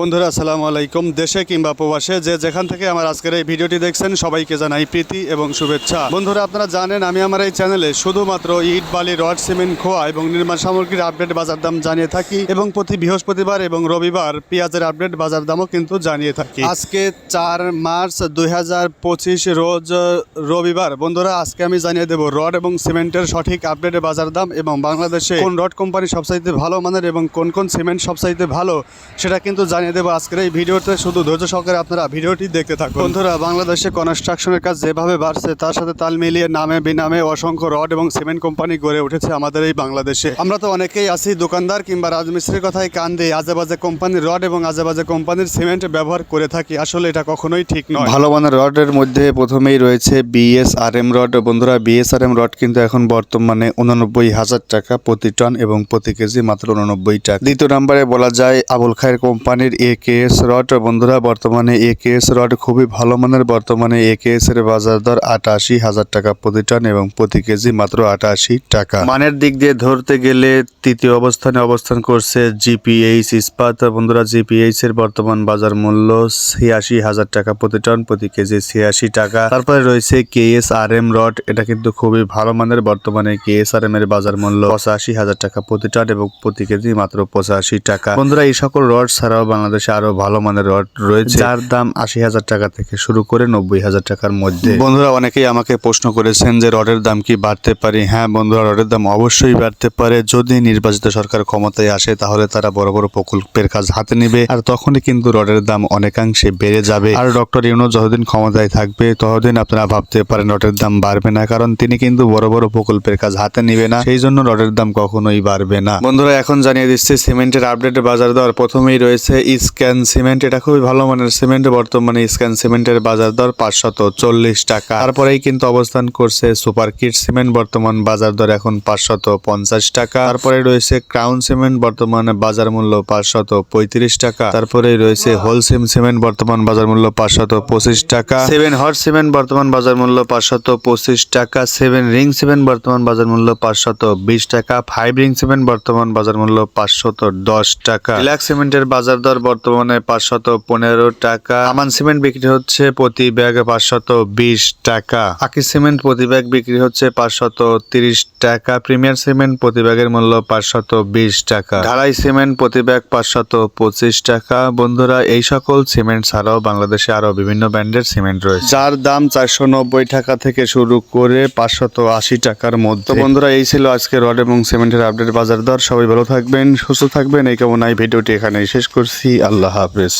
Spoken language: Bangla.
বন্ধুরা, আসসালামু আলাইকুম। দেশে কিংবা প্রবাসে যে যেখান থেকে আমার আজকের এই ভিডিওটি দেখছেন, সবাইকে জানাই প্রীতি এবং শুভেচ্ছা। বন্ধুরা, আপনারা জানেন, আমি আমার এই চ্যানেলে শুধুমাত্র ইট, বালি, রড, সিমেন্ট, খোয়া এবং নির্মাণ সামগ্রীর আপডেট বাজার দাম জানিয়ে থাকি এবং প্রতি বৃহস্পতিবার এবং রবিবার পেঁয়াজের আপডেট বাজার দামও কিন্তু জানিয়ে থাকি। আজকে চার মার্চ দু হাজার পঁচিশ রোজ রবিবার। বন্ধুরা, আজকে আমি জানিয়ে দেবো রড এবং সিমেন্টের সঠিক আপডেট বাজার দাম এবং বাংলাদেশে কোন রড কোম্পানি সবচাইতে ভালো মানের এবং কোন কোন সিমেন্ট সবসাইতে ভালো, সেটা কিন্তু জানিয়ে দেবো আজকের এই ভিডিওতে। শুধু ধৈর্য সহকারে আপনারা ভিডিওটি দেখতে থাকুন। বন্ধুরা, বাংলাদেশে কনস্ট্রাকশনের কাজ যেভাবে বাড়ছে, তার সাথে তাল মিলিয়ে নামে বিনামে অসংখ্য রড এবং সিমেন্ট কোম্পানি গড়ে উঠেছে আমাদের এই বাংলাদেশে। আমরা তো অনেকেই আছি দোকানদার কিংবা রাজমিস্ত্রির কথাই কান দিয়ে আজে বাজে কোম্পানির রড এবং আজে বাজে কোম্পানির সিমেন্ট ব্যবহার করে থাকি। আসলে এটা কখনোই ঠিক নয়। ভালো মানের রডের মধ্যে প্রথমেই রয়েছে বিএসআরএম রড। বন্ধুরা, বিএসআরএম রড কিন্তু এখন বর্তমানে উননব্বই হাজার টাকা প্রতি টন এবং প্রতি কেজি মাত্র উননব্বই টাকা। দ্বিতীয় নম্বরে বলা যায় আবুল খায়ের কোম্পানির এ কে এস রড। বন্ধুরা, বর্তমানে এ কে এস রড খুবই ভালো মানের। বর্তমানে এ কে এস এর বাজার দর আটাশি হাজার টাকা প্রতি টন এবং প্রতি কেজি মাত্র আটাশি টাকা। মানের দিক দিয়ে ধরতে গেলে তৃতীয় অবস্থানে অবস্থান করছে জিপিএইচ ইস্পাত। বন্ধুরা জিপিএইচ এর বর্তমান বাজার মূল্য ছিয়াশি হাজার টাকা প্রতি টন, প্রতি কেজি ছিয়াশি টাকা। তারপরে রয়েছে K S R M rod. এটা কিন্তু খুবই ভালো মানের। বর্তমানে কে এস আর এম এর বাজার মূল্য পঁচাশি হাজার টাকা প্রতি টন এবং প্রতি কেজি মাত্র পঁচাশি টাকা। বন্ধুরা, এই সকল রড ছাড়াও বাংলাদেশে আরও ভালো মানের রড রয়েছে। যার দাম আশি হাজার টাকা থেকে শুরু করে নব্বই হাজার টাকার মধ্যে। বন্ধুরা অনেকেই আমাকে প্রশ্ন করেছেন যে রডের দাম কি বাড়তে পারে? হ্যাঁ বন্ধুরা রডের দাম অবশ্যই বাড়তে পারে। যদি নির্বাচিত সরকার ক্ষমতায় আসে তাহলে তারা বড় বড় প্রকল্পের কাজ হাতে নেবে। আর তখনই কিন্তু রডের দাম অনেকাংশে বেড়ে যাবে। আর ডক্টর ইউনো যতদিন ক্ষমতায় থাকবে ততদিন আপনারা ভাবতে পারেন রডের দাম বাড়বে না কারণ তিনি কিন্তু বড় বড় প্রকল্পের কাজ হাতে নিবে না। সেই জন্য রডের দাম কখনোই বাড়বে না। বন্ধুরা এখন জানিয়ে দিচ্ছি সিমেন্টের আপডেট বাজার দর প্রথমেই রয়েছে স্ক্যান সিমেন্ট, এটা খুবই ভালো মানের সিমেন্ট। বর্তমানে স্ক্যান সিমেন্টের বাজার দর পাঁচশত চল্লিশ টাকা। তারপরেই কিন্তু অবস্থান করছে সুপার কিট সিমেন্ট, বর্তমান বাজার দর এখন পাঁচশত পঞ্চাশ টাকা। তারপরে রয়েছে ক্রাউন সিমেন্ট, বর্তমানে বাজার মূল্য পাঁচশত পঁয়ত্রিশ টাকা। তারপরে রয়েছে হোলসিম সিমেন্ট, বর্তমান বাজার মূল্য পাঁচশত পঁচিশ টাকা। সেভেন হট সিমেন্ট, বর্তমান বাজার মূল্য পাঁচশত পঁচিশ টাকা। সেভেন রিং সিমেন্ট, বর্তমান বাজার মূল্য পাঁচশত বিশ টাকা। ফাইভ রিং সিমেন্ট, বর্তমান বাজার মূল্য পাঁচশত দশ টাকা। রিল্যাক্স সিমেন্টের বাজার দর বর্তমানে পাঁচশত পনেরো টাকা। আমান সিমেন্ট বিক্রি হচ্ছে প্রতি ব্যাগ পাঁচশত বিশ টাকা। আকি সিমেন্ট প্রতি ব্যাগ বিক্রি হচ্ছে পাঁচশত তিরিশ টাকা। প্রিমিয়ার সিমেন্ট প্রতি ব্যাগের মূল্য পাঁচশত বিশ টাকা। ঢালাই সিমেন্ট প্রতি ব্যাগ পাঁচশত পঁচিশ টাকা। বন্ধুরা, এই সকল সিমেন্ট ছাড়াও বাংলাদেশে আরও বিভিন্ন ব্র্যান্ডের সিমেন্ট রয়েছে। যার দাম চারশো নব্বই টাকা থেকে শুরু করে পাঁচশত আশি টাকার মধ্যে। বন্ধুরা, এই ছিল আজকে রড এবং সিমেন্টের আপডেট বাজার দর। সবাই ভালো থাকবেন, সুস্থ থাকবেন। এই কামনায় ভিডিওটি এখানেই শেষ করছি। আল্লাহ হাফেজ।